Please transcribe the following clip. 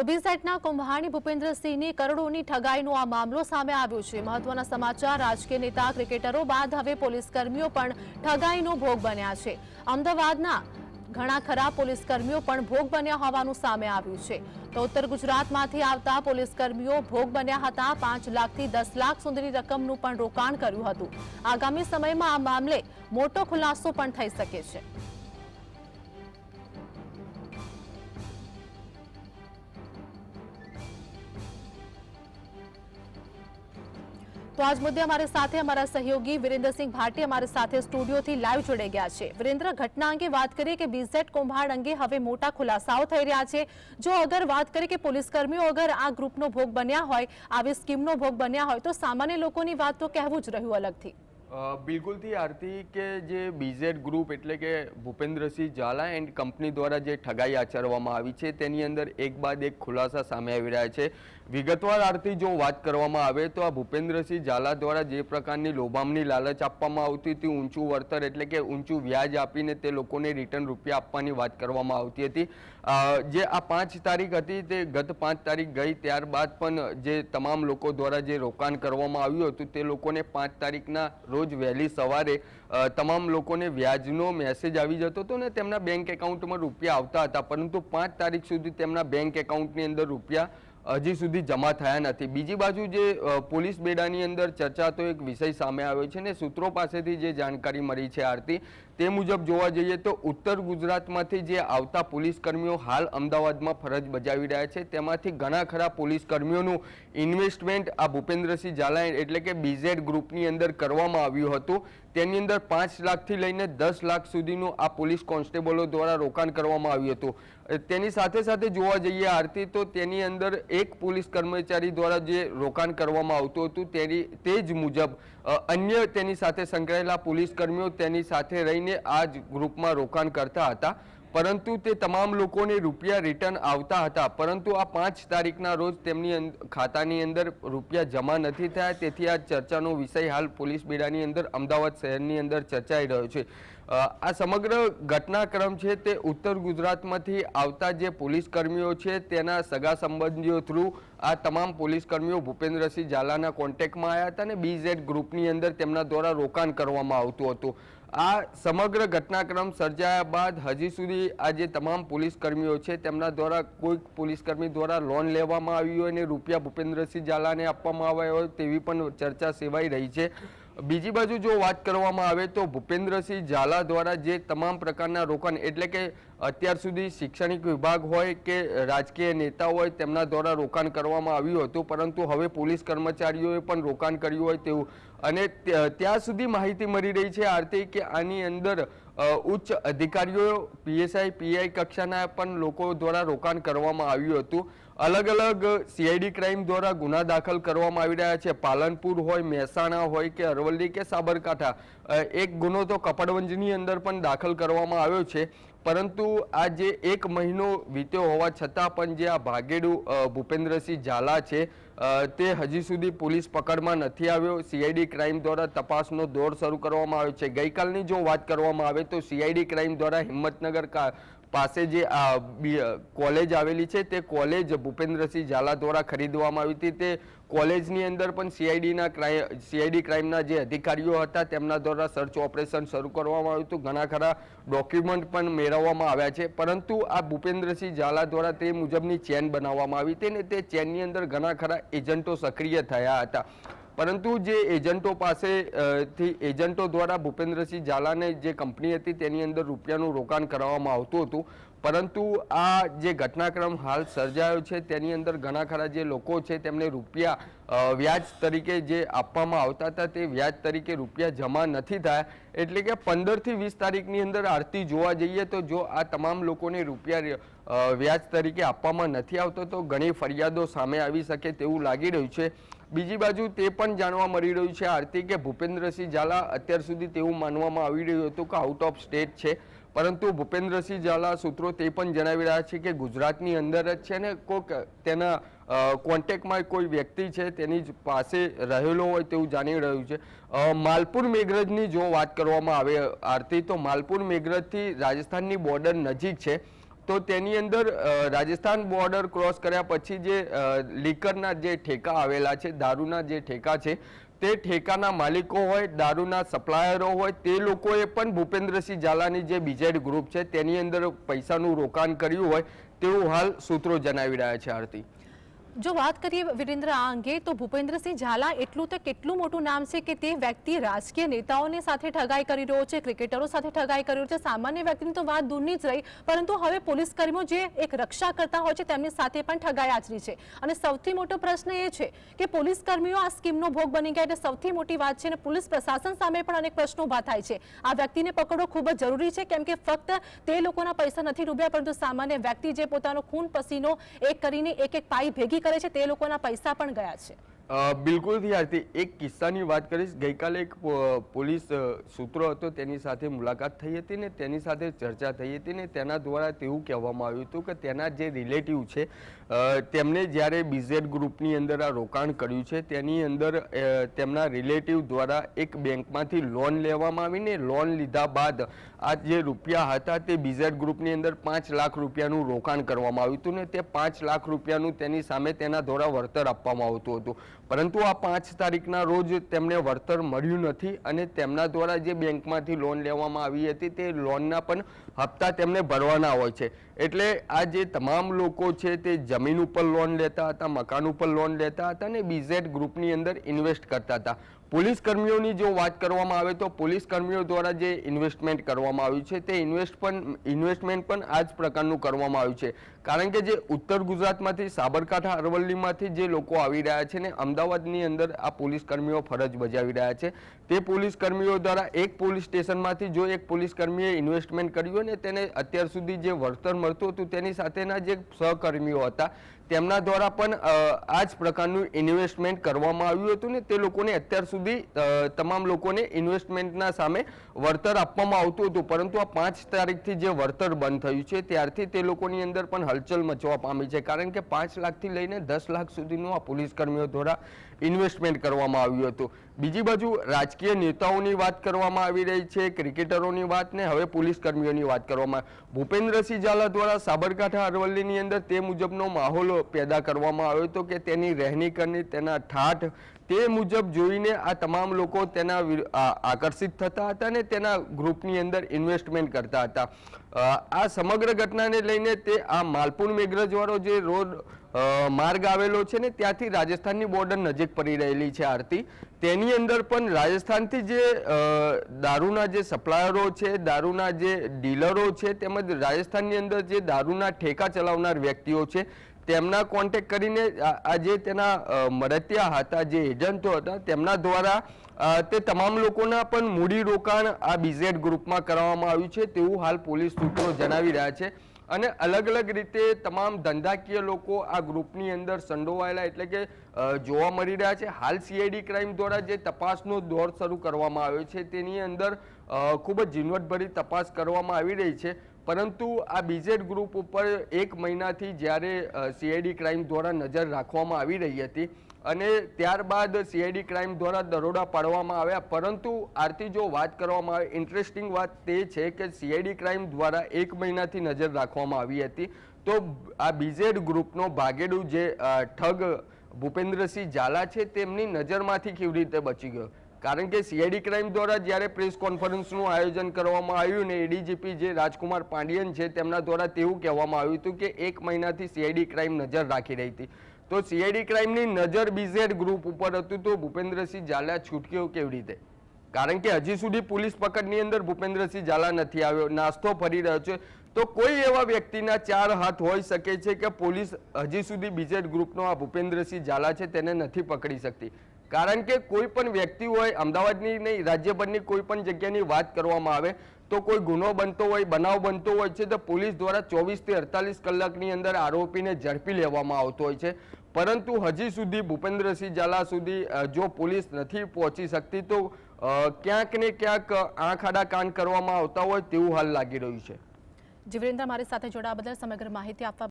તો બીસેટના કુંભાણી ભૂપેન્દ્રસિંહની કરોડોની ઠગાઈનો આ મામલો સામે આવ્યો છે. મહત્વના સમાચાર, રાજકીય નેતા, ક્રિકેટરો, બાદ હવે પોલીસ કર્મીઓ પણ ઠગાઈનો ભોગ બન્યા છે. અમદાવાદના ઘણા ખરા પોલીસ કર્મીઓ પણ ભોગ બન્યા હોવાનું સામે આવ્યું છે. તો ઉત્તર ગુજરાતમાંથી આવતા પોલીસ કર્મીઓ ભોગ બન્યા હતા પાંચ લાખથી દસ લાખ સુધીની રકમનું પણ રોકાણ કર્યું હતું. આગામી સમયમાં આ મામલે મોટો ખુલાસો પણ થઈ શકે છે. તો આજ મુદ્દે અમારી સાથે અમારા સહયોગી વિરેન્દ્રસિંહ ભાટી અમારી સાથે સ્ટુડિયોથી લાઈવ જોડાઈ ગયા છે. વિરેન્દ્ર, ઘટના અંગે વાત કરીએ કે બીઝેડ કૌભાંડ અંગે હવે મોટા ખુલાસાઓ થઈ રહ્યા છે. જો અગર વાત કરીએ કે પોલીસ કર્મીઓ અગર આ ગ્રુપનો ભોગ બન્યા હોય, આવી સ્કીમનો ભોગ બન્યા હોય, તો સામાન્ય લોકોની વાત તો કહેવું જ રહ્યું અલગથી. બિલકુલથી આરતી કે જે બીઝેડ ગ્રુપ એટલે કે ભૂપેન્દ્રસિંહ ઝાલા એન્ડ કંપની દ્વારા જે ઠગાઈ આચરવામાં આવી છે, તેની અંદર એક બાદ એક ખુલાસા સામે આવી રહ્યા છે. વિગતવાર આરતી જો વાત કરવામાં આવે તો આ ભૂપેન્દ્રસિંહ ઝાલા દ્વારા જે પ્રકારની લોભામની લાલચ આપવામાં આવતી હતી, ઊંચું વળતર એટલે કે ઊંચું વ્યાજ આપીને તે લોકોને રિટર્ન રૂપિયા આપવાની વાત કરવામાં આવતી હતી. જે આ પાંચ તારીખ હતી તે ગત પાંચ તારીખ ગઈ ત્યારબાદ પણ જે તમામ લોકો દ્વારા જે રોકાણ કરવામાં આવ્યું હતું, તે લોકોને પાંચ તારીખના રોજ વહેલી સવારે તમામ લોકોને વ્યાજનો મેસેજ આવી જતો હતો ને તેમના બેંક એકાઉન્ટમાં રૂપિયા આવતા હતા, પરંતુ પાંચ તારીખ સુધી તેમના બેંક એકાઉન્ટની અંદર રૂપિયા હજી સુધી જમા થયા નથી. બીજી બાજુ જે પોલીસ બેડાની અંદર ચર્ચાતો એક વિષય સામે આવ્યો છે ને સૂત્રો પાસેથી જે જાણકારી મળી છે આરતી તે મુજબ જોવા જઈએ તો ઉત્તર ગુજરાતમાંથી જે આવતા પોલીસ કર્મીઓ હાલ અમદાવાદમાં ફરજ બજાવી રહ્યા છે, તેમાંથી ઘણા ખરા પોલીસ કર્મીઓનું ઇન્વેસ્ટમેન્ટ આ ભૂપેન્દ્રસિંહ ઝાલા એટલે કે બીઝેડ ગ્રુપની અંદર કરવામાં આવ્યું હતું. તેની અંદર પાંચ લાખથી લઈને દસ લાખ સુધીનું આ પોલીસ કોન્સ્ટેબલો દ્વારા રોકાણ કરવામાં આવ્યું હતું. તેની સાથે સાથે જોવા જઈએ આરતી, તો તેની અંદર એક પોલીસ કર્મચારી દ્વારા જે રોકાણ કરવામાં આવતું હતું, તેની, તે જ મુજબ અન્ય તેની સાથે સંકળાયેલા પોલીસ કર્મીઓ તેની સાથે રહીને આ જ ગ્રુપમાં રોકાણ કરતા હતા. પરંતુ તે તમામ લોકોને રૂપિયા રિટર્ન આવતા હતા. પરંતુ આ પાંચ તારીખના રોજ તેમની ખાતાની અંદર રૂપિયા જમા નથી થયા. તેથી આ ચર્ચાનો વિષય હાલ પોલીસ બેડાની અંદર અમદાવાદ શહેરની અંદર ચર્ચાઈ રહ્યો છે. આ સમગ્ર ઘટનાક્રમ છે તે ઉત્તર ગુજરાતમાંથી આવતા જે પોલીસ કર્મીઓ છે તેના સગા સંબંધીઓ થ્રુ આ તમામ પોલીસ કર્મીઓ ભૂપેન્દ્રસિંહ ઝાલાના કોન્ટેક્ટમાં આવ્યા હતા અને બીઝેડ ગ્રુપની અંદર તેમના દ્વારા રોકાણ કરવામાં આવતું હતું. આ સમગ્ર ઘટનાક્રમ સર્જાયા બાદ હજી સુધી આ જે તમામ પોલીસ કર્મીઓ છે તેમના દ્વારા કોઈક પોલીસ કર્મી દ્વારા લોન લેવામાં આવી હોય અને રૂપિયા ભૂપેન્દ્રસિંહ ઝાલાને આપવામાં આવ્યા હોય તેવી પણ ચર્ચા સેવાઈ રહી છે. બીજી બાજુ જો વાત કરવામાં આવે તો ભૂપેન્દ્રસિંહ ઝાલા દ્વારા જે તમામ પ્રકારના રોકાણ એટલે કે અત્યાર સુધી શૈક્ષણિક વિભાગ હોય કે રાજકીય નેતા હોય તેમના દ્વારા રોકાણ કરવામાં આવ્યું હતું, પરંતુ હવે પોલીસ કર્મચારીઓએ પણ રોકાણ કર્યું હોય તેવું. અને ત્યાં સુધી માહિતી મળી રહી છે આરતી કે આની અંદર ઉચ્ચ અધિકારીઓ, પીએસઆઈ, પીઆઈ કક્ષાના પણ લોકો દ્વારા રોકાણ કરવામાં આવ્યું હતું. અલગ અલગ સીઆઈડી ક્રાઇમ દ્વારા ગુના દાખલ કરવામાં આવી રહ્યા છે. પાલનપુર હોય, મહેસાણા હોય કે અરવલ્લી કે સાબરકાંઠા એક ગુનો તો કપડવંજની અંદર પણ દાખલ કરવામાં આવ્યો છે. પરંતુ આ જે એક મહિનો વીત્યો હોવા છતાં પણ જે આ ભાગેડુ ભૂપેન્દ્રસિંહ ઝાલા છે તે હજી સુધી પોલીસ પકડમાં નથી આવ્યો. સીઆઈડી ક્રાઇમ દ્વારા તપાસનો દોર શરૂ કરવામાં આવ્યો છે. ગઈકાલની જો વાત કરવામાં આવે તો સીઆઈડી ક્રાઇમ દ્વારા હિંમતનગર પાસે જે કોલેજ આવેલી છે, તે કોલેજ ભૂપેન્દ્રસિંહ ઝાલા દ્વારા ખરીદવામાં આવી હતી. તે કોલેજની અંદર પણ સીઆઈડીના ક્રાઇમ, સીઆઈડી ક્રાઇમના જે અધિકારીઓ હતા, તેમના દ્વારા સર્ચ ઓપરેશન શરૂ કરવામાં આવ્યું હતું. ઘણા ખરા ડોક્યુમેન્ટ પણ મેળવવામાં આવ્યા છે. પરંતુ આ ભૂપેન્દ્રસિંહ ઝાલા દ્વારા તે મુજબની ચેન બનાવવામાં આવી હતી ને તે ચેનની અંદર ઘણા ખરા એજન્ટો સક્રિય થયા હતા. પરંતુ જે એજન્ટો પાસેથી એજન્ટો દ્વારા ભૂપેન્દ્રસિંહ ઝાલાને જે કંપની હતી તેની અંદર રૂપિયાનું રોકાણ કરવામાં આવતું હતું. પરંતુ આ જે ઘટનાક્રમ હાલ સર્જાયો છે, તેની અંદર ઘણા ખરા જે લોકો છે તેમને રૂપિયા વ્યાજ તરીકે જે આપવામાં આવતા હતા તે વ્યાજ તરીકે રૂપિયા જમા નથી થયા. એટલે કે પંદરથી વીસ તારીખની અંદર આરતી જોવા જઈએ તો જો આ તમામ લોકોને રૂપિયા વ્યાજ તરીકે આપવામાં નથી આવતો તો ઘણી ફરિયાદો સામે આવી શકે તેવું લાગી રહ્યું છે. બીજી બાજુ તે પણ જાણવા મળી રહ્યું છે આરતી કે ભૂપેન્દ્રસિંહ ઝાલા અત્યાર સુધી તેવું માનવામાં આવી રહ્યું હતું કે આઉટ ઓફ સ્ટેટ છે. પરંતુ ભૂપેન્દ્રસિંહ ઝાલા સૂત્રો તે પણ જણાવી રહ્યા છે કે ગુજરાતની અંદર જ છે ને કોઈક તેના કોન્ટેક્ટમાં કોઈ વ્યક્તિ છે તેની જ પાસે રહેલો હોય તેવું જાણી રહ્યું છે. માલપુર મેઘરજની જો વાત કરવામાં આવે આરતી, તો માલપુર મેઘરજથી રાજસ્થાનની બોર્ડર નજીક છે. તો તેની અંદર રાજસ્થાન બોર્ડર ક્રોસ કર્યા પછી જે લીકરના જે ઠેકા આવેલા છે, દારૂના જે ઠેકા છે, તે ઠેકાના માલિકો હોય, દારૂના સપ્લાયરો હોય, તે લોકોએ પણ ભૂપેન્દ્રસિંહ ઝાલાની જે બીજેડ ગ્રુપ છે, તેની અંદર પૈસાનું રોકાણ કર્યું હોય, તેવું હાલ સૂત્રો જણાવી રહ્યા છે આરતી. જો વાત કરીએ વિરેન્દ્ર આ અંગે, તો ભૂપેન્દ્રસિંહ ઝાલા એટલું તો કેટલું મોટું નામ છે કે તે વ્યક્તિ રાજકીય નેતાઓની સાથે ઠગાઈ કરી રહ્યો છે, ક્રિકેટરો સાથે ઠગાઈ કરી રહ્યો છે, સામાન્ય વ્યક્તિની તો વાત દૂરની જ રહી, પરંતુ હવે પોલીસ કર્મીઓ જે એક રક્ષા કરતા હોય છે, તેમની સાથે પણ ઠગાઈ આચરી છે. અને સૌથી મોટો પ્રશ્ન એ છે કે પોલીસ કર્મીઓ આ સ્કીમનો ભોગ બની ગયા એટલે સૌથી મોટી વાત છે અને પોલીસ પ્રશાસન સામે પણ અનેક પ્રશ્નો ઊભા થાય છે. આ વ્યક્તિને પકડવો ખૂબ જ જરૂરી છે, કેમ કે ફક્ત તે લોકોના પૈસા નથી ડૂબ્યા પરંતુ સામાન્ય વ્યક્તિ જે પોતાનો ખૂન પસીનો એક કરીને એક એક પાઈ ભેગી કરે છે તે લોકોના પૈસા પણ ગયા છે. બિલકુલ આરતી. એક કિસ્સાની વાત કરીશ. ગઈકાલે એક પોલીસ સૂત્રો હતો. તેની સાથે મુલાકાત થઈ હતી ને તેની સાથે ચર્ચા થઈ હતી ને તેના દ્વારા તેવું કહેવામાં આવ્યું હતું કે તેના જે રિલેટિવ છે તેમણે જ્યારે બીઝેડ ગ્રુપની અંદર આ રોકાણ કર્યું છે, તેની અંદર તેમના રિલેટિવ દ્વારા એક બેંકમાંથી લોન લેવામાં આવીને લોન લીધા બાદ આ જે રૂપિયા હતા તે બીઝેડ ગ્રુપની અંદર પાંચ લાખ રૂપિયાનું રોકાણ કરવામાં આવ્યું હતું ને તે પાંચ લાખ રૂપિયાનું તેની સામે તેના દ્વારા વળતર આપવામાં આવતું હતું. પરંતુ આ પાંચ તારીખના રોજ તેમને વળતર મળ્યું નથી અને તેમના દ્વારા જે બેંકમાંથી લોન લેવામાં આવી હતી તે લોનના પણ હપ્તા તેમને ભરવાના હોય છે. એટલે આ જે તમામ લોકો છે તે જમીન ઉપર લોન લેતા હતા, મકાન ઉપર લોન લેતા હતા અને બીઝેડ ગ્રુપની અંદર ઇન્વેસ્ટ કરતા હતા. પોલીસ કર્મીઓની જો વાત કરવામાં આવે તો પોલીસ કર્મીઓ દ્વારા જે ઇન્વેસ્ટમેન્ટ કરવામાં આવ્યું છે, તે ઇન્વેસ્ટ પણ ઇન્વેસ્ટમેન્ટ પણ આ જ પ્રકારનું કરવામાં આવ્યું છે. કારણ કે જે ઉત્તર ગુજરાતમાંથી, સાબરકાંઠા, અરવલ્લીમાંથી જે લોકો આવી રહ્યા છે ને, અમદાવાદની અંદર આ પોલીસ કર્મીઓ ફરજ બજાવી રહ્યા છે. તે પોલીસ કર્મીઓ દ્વારા એક પોલીસ સ્ટેશનમાંથી જો એક પોલીસ કર્મીએ ઇન્વેસ્ટમેન્ટ કર્યું ને તેને અત્યાર સુધી જે વળતર મળતું હતું, તેની સાથેના જે સહકર્મીઓ હતા તેમના દ્વારા પણ આ જ પ્રકારનું ઇન્વેસ્ટમેન્ટ કરવામાં આવ્યું હતું ને, તે લોકોને અત્યાર સુધી તમામ લોકોને ઇન્વેસ્ટમેન્ટના સામે વળતર આપવામાં આવતું હતું. પરંતુ આ પાંચ તારીખથી જે વળતર બંધ થયું છે, ત્યારથી તે લોકોની અંદર પણ હલચલ મચવા પામી છે. કારણ કે પાંચ લાખથી લઈને દસ લાખ સુધીનું આ પોલીસ કર્મીઓ દ્વારા ઇન્વેસ્ટમેન્ટ કરવામાં આવ્યું હતું. બીજી બાજુ રાજકીય નેતાઓની વાત કરવામાં આવી રહી છે, ક્રિકેટરોની વાત ને હવે પોલીસ કર્મીઓની વાત કરવામાં. ભૂપેન્દ્રસિંહ ઝાલા દ્વારા સાબરકાંઠા અરવલ્લીની અંદર તે મુજબનો માહોલ પેદા કરવામાં આવ્યો હતો કે તેની રહેણી કરની તેના ઠાઠ તે મુજબ જોઈને આ તમામ લોકો તેના આકર્ષિત થતા હતા અને તેના ગ્રુપની અંદર ઇન્વેસ્ટમેન્ટ કરતા હતા. આ સમગ્ર ઘટનાને લઈને તે આ માલપુર મેઘરજવાળો જે રોડ માર્ગ આવેલો છે ને ત્યાંથી રાજસ્થાનની બોર્ડર નજીક પડી રહેલી છે આરતી. તેની અંદર પણ રાજસ્થાનથી જે દારૂના જે સપ્લાયરો છે, દારૂના જે ડીલરો છે તેમજ રાજસ્થાનની અંદર જે દારૂના ઠેકા ચલાવનાર વ્યક્તિઓ છે તેમના કોન્ટેક કરીને આ જે તેના મરતિયા હતા, જે એજન્ટો હતા, તેમના દ્વારા તે તમામ લોકોના પણ મૂડી રોકાણ આ બીઝેડ ગ્રુપમાં કરવામાં આવ્યું છે. તેવું હાલ પોલીસ સૂત્રો જણાવી રહ્યા છે. અને અલગ અલગ રીતે તમામ ધંધાકીય લોકો આ ગ્રુપની અંદર સંડોવાયેલા એટલે કે જોવા મળી રહ્યા છે. હાલ સીઆઈડી ક્રાઇમ દ્વારા જે તપાસનો દોર શરૂ કરવામાં આવ્યો છે, તેની અંદર ખૂબ જ ઝીણવટભરી તપાસ કરવામાં આવી રહી છે. પરંતુ આ બીઝેડ ગ્રુપ ઉપર એક મહિનાથી જ્યારે સીઆઈડી ક્રાઇમ દ્વારા નજર રાખવામાં આવી રહી હતી અને ત્યારબાદ સીઆઈડી ક્રાઇમ દ્વારા દરોડા પાડવામાં આવ્યા. પરંતુ આરતી, જો વાત કરવામાં આવે ઇન્ટરેસ્ટિંગ વાત તે છે કે સીઆઈડી ક્રાઇમ દ્વારા એક મહિનાથી નજર રાખવામાં આવી હતી. તો આ બીઝેડ ગ્રુપનો ભાગેડુ જે ઠગ ભૂપેન્દ્રસિંહ ઝાલા છે, તેમની નજરમાંથી કેવી રીતે બચી ગયો? કારણ કે સીઆઈડી ક્રાઇમ દ્વારા જ્યારે પ્રેસ કોન્ફરન્સનું આયોજન કરવામાં આવ્યું ને એડીજીપી જે રાજકુમાર પાંડિયન છે તેમના દ્વારા તેવું કહેવામાં આવ્યું હતું કે એક મહિનાથી સીઆઈડી ક્રાઇમ નજર રાખી રહી હતી. તો સીઆઈડી ક્રાઇમની નજર બીઝેડ ગ્રુપ ઉપર હતું તો ભૂપેન્દ્રસિંહ ઝાલા છૂટક્યો કેવી રીતે? કારણ કે હજી સુધી પોલીસ પકડની અંદર ભૂપેન્દ્રસિંહ ઝાલા નથી આવ્યો, નાસ્તો ફરી રહ્યો છે. તો કોઈ એવા વ્યક્તિના ચાર હાથ હોઈ શકે છે કે પોલીસ હજી સુધી બીજેડ ગ્રુપનો આ ભૂપેન્દ્રસિંહ ઝાલા છે તેને નથી પકડી શકતી? કારણ કે કોઈ પણ વ્યક્તિ હોય, અમદાવાદની નહીં, રાજ્યભરની કોઈ પણ જગ્યાની વાત કરવામાં આવે, તો કોઈ ગુનો બનતો હોય, બનાવ બનતો હોય છે, તો પોલીસ દ્વારા ચોવીસથી અડતાલીસ કલાકની અંદર આરોપીને ઝડપી લેવામાં આવતો હોય છે. પરંતુ હજી સુધી ભૂપેન્દ્રસિંહ ઝાલા સુધી જો પોલીસ નથી પહોંચી શકતી, તો ક્યાંક ને ક્યાંક આંખ આડા કાન કરવામાં આવતા હોય તેવું હાલ લાગી રહ્યું છે. જીવરેન્દ્ર મારી સાથે જોડાવા બદલ સમગ્ર માહિતી આપવા